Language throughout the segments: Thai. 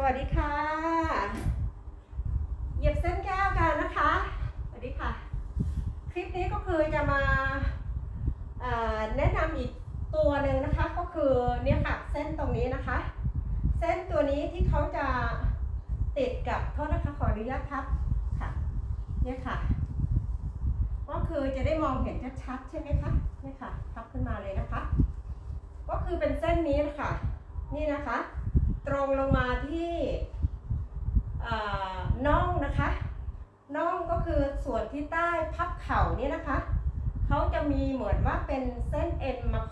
สวัสดีค่ะ เหยียบเส้นแก้วกันนะคะ สวัสดีค่ะ คลิปนี้ก็คือจะมาแนะนำอีกตัวหนึ่งนะคะ ก็คือเนี่ยค่ะเส้นตรงนี้นะคะ เส้นตัวนี้ที่เขาจะติดกับโทษนะคะขออนุญาตครับค่ะเนี่ยค่ะ ก็คือจะได้มองเห็นชัดๆใช่ไหมคะเนี่ยค่ะพับขึ้นมาเลยนะคะ ก็คือเป็นเส้นนี้นะคะนี่นะคะ ตรงลงมาที่น่องนะคะน่องก็คือส่วนที่ใต้พับเข่านี่นะคะเขาจะมีเหมือนว่าเป็นเส้นเอ็นมา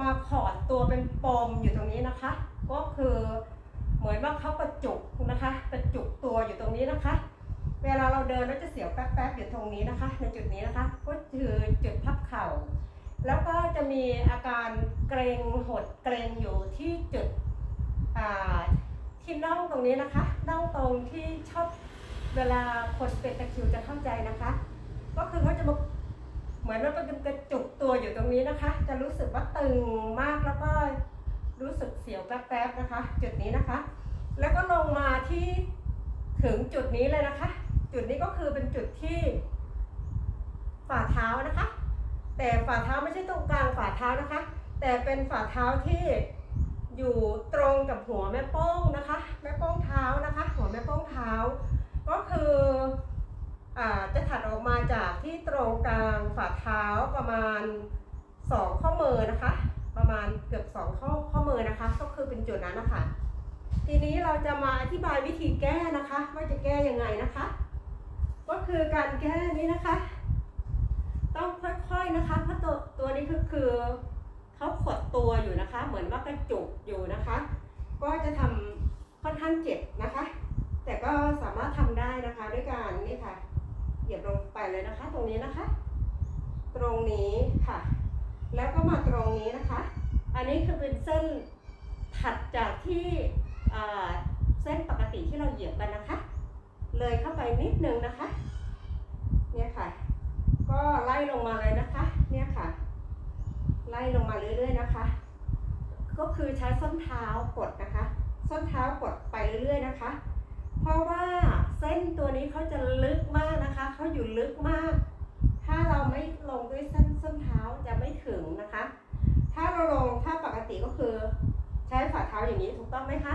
มาขอดตัวเป็นปมอยู่ตรงนี้นะคะ ก็คือเหมือนว่าเขาประจุกนะคะประจุกตัวอยู่ตรงนี้นะคะ เวลาเราเดินแล้วจะเสียวแป๊บๆอยู่ตรงนี้นะคะ ในจุดนี้นะคะ ก็คือจุดพับเข่า แล้วก็จะมีอาการเกรงหดเกรงอยู่ที่จุด ที่น่องตรงนี้นะคะน่องตรงที่ชอบเวลาคนเป็นตะคิวจะเข้าใจนะคะ ก็คือเขาจะมาเหมือนว่าเป็นกระจุกตัวอยู่ตรงนี้นะคะ จะรู้สึกว่าตึงมากแล้วก็รู้สึกเสียวแป๊บๆนะคะ จุดนี้นะคะ แล้วก็ลงมาที่ถึงจุดนี้เลยนะคะ จุดนี้ก็คือเป็นจุดที่ฝ่าเท้านะคะ แต่ฝ่าเท้าไม่ใช่ตรงกลางฝ่าเท้านะคะ แต่เป็นฝ่าเท้าที่ อยู่ตรงกับหัวแม่โป้งนะคะ แม่โป้งเท้านะคะ หัวแม่โป้งเท้า ก็คืออจะถัดออกมาจากที่ตรงกลางฝ่าเท้าประมาณสองข้อมือนะคะ ประมาณเกือบสองข้อข้อมือนะคะ ก็คือเป็นจุดนั้นนะคะ ทีนี้เราจะมาอธิบายวิธีแก้นะคะว่าจะแก้ยังไงนะคะ ก็คือการแก้นี้นะคะ ต้องค่อยๆนะคะเพราะตัวตัวนี้คือคือ เขาขดตัวอยู่นะคะ เหมือนว่ากระจุกอยู่นะคะ ก็จะทำค่อนข้างเจ็บนะคะ แต่ก็สามารถทำได้นะคะด้วยการนี่ค่ะ เหยียบลงไปเลยนะคะ ตรงนี้นะคะ ตรงนี้ค่ะ แล้วก็มาตรงนี้นะคะ อันนี้คือเป็นเส้นถัดจากที่เส้นปกติที่เราเหยียบกันนะคะ เลยเข้าไปนิดนึงนะคะ เนี่ยค่ะ ก็ไล่ลงมาเลยนะคะ ล่ลงมาเรื่อยๆนะคะ ก็คือใช้ส้นเท้ากดนะคะ ส้นเท้ากดไปเรื่อยๆนะคะ เพราะว่าเส้นตัวนี้เขาจะลึกมากนะคะเขาอยู่ลึกมาก ถ้าเราไม่ลงด้วยเส้นส้นเท้าจะไม่ถึงนะคะ ถ้าเราลงถ้าปกติก็คือใช้ฝ่าเท้าอย่างนี้ถูกต้องไหมคะ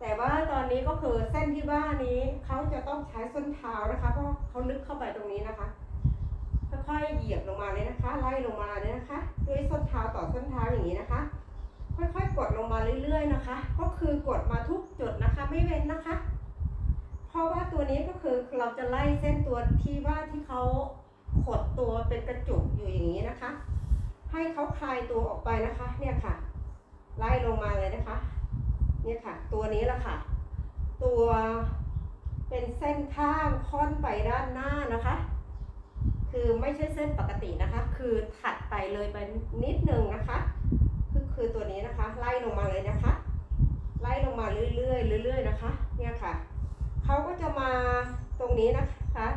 แต่ว่าตอนนี้ก็คือเส้นที่ว่านี้เขาจะต้องใช้ส้นเท้านะคะ เพราะเขาลึกเข้าไปตรงนี้นะคะค่อยๆเหยียบลงมาเลยนะคะ ไล่ลงมาเลยนะคะ ด้วยส้นเท้าต่อส้นเท้าอย่างนี้นะคะ ค่อยๆ กดลงมาเรื่อยๆนะคะ ก็คือกดมาทุกจุดนะคะ ไม่เว้นนะคะ เพราะว่าตัวนี้ก็คือเราจะไล่เส้นตัวที่ว่าที่เขาขดตัวเป็นกระจุกอยู่อย่างนี้นะคะ ให้เขาคลายตัวออกไปนะคะ เนี่ยค่ะ ไล่ลงมาเลยนะคะ เนี่ยค่ะ ตัวนี้แหละค่ะ ตัวเป็นเส้นข้างค่อนไปด้านหน้านะคะ คือไม่ใช่เส้นปกตินะคะ คือถัดไปเลยไปนิดนึงนะคะ คือคือตัวนี้นะคะ ไล่ลงมาเลยนะคะ ไล่ลงมาเรื่อยๆเรื่อย ๆนะคะ เนี่ยค่ะเขาก็จะมาตรงนี้นะคะ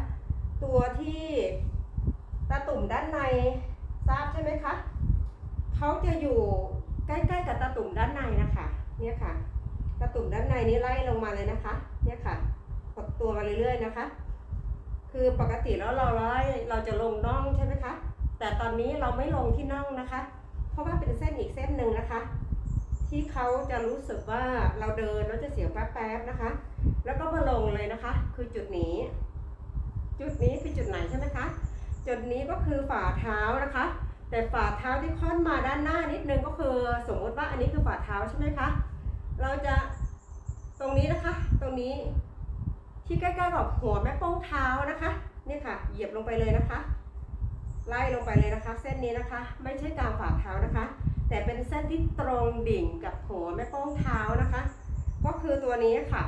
ตัวที่ตาตุ่มด้านในทราบใช่ไหมคะเขาจะอยู่ใกล้ๆกับตาตุ่มด้านในนะคะ เนี่ยค่ะตาตุ่มด้านในนี้ไล่ลงมาเลยนะคะ เนี่ยค่ะกดตัวมาเรื่อยๆนะคะ คือปกติแล้วเราไล่เราจะลงน่องใช่ไหมคะ แต่ตอนนี้เราไม่ลงที่น่องนะคะ เพราะว่าเป็นเส้นอีกเส้นหนึ่งนะคะ ที่เขาจะรู้สึกว่าเราเดินแล้วจะเสียวแป๊บๆนะคะ แล้วก็มาลงเลยนะคะ คือจุดนี้ จุดนี้คือจุดไหนใช่ไหมคะ จุดนี้ก็คือฝ่าเท้านะคะ แต่ฝ่าเท้าที่ค่อนมาด้านหน้านิดนึงก็คือสมมติว่าอันนี้คือฝ่าเท้าใช่ไหมคะ เราจะตรงนี้นะคะ ตรงนี้ ที่ใกล้ๆกับหัวแม่โป้งเท้านะคะนี่ค่ะ เหยียบลงไปเลยนะคะ ไล่ลงไปเลยนะคะ เส้นนี้นะคะ ไม่ใช่กลางฝ่าเท้านะคะ แต่เป็นเส้นที่ตรงดิ่งกับหัวแม่โป้งเท้านะคะ ก็คือตัวนี้ค่ะ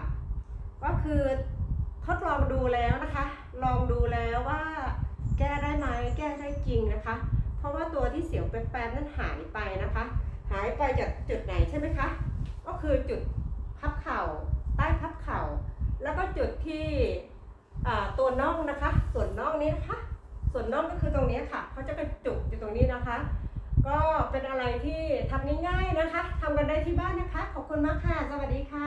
ก็คือทดลองดูแล้วนะคะ ลองดูแล้วว่า แก้ได้ไหมแก้ได้จริงนะคะ เพราะว่าตัวที่เสียวแป๊บๆนั้นหายไปนะคะ หายไปจากจุดไหนใช่ไหมคะ ก็คือจุดพับเข่าใต้พับเข่า แล้วก็จุดที่ตัวน่องนะคะ ส่วนน่องนี้นะคะ ส่วนน่องก็คือตรงนี้ค่ะเขาจะเป็นจุกอยู่ตรงนี้นะคะ ก็เป็นอะไรที่ทำง่ายๆนะคะทำกันได้ที่บ้านนะคะ ขอบคุณมากค่ะ สวัสดีค่ะ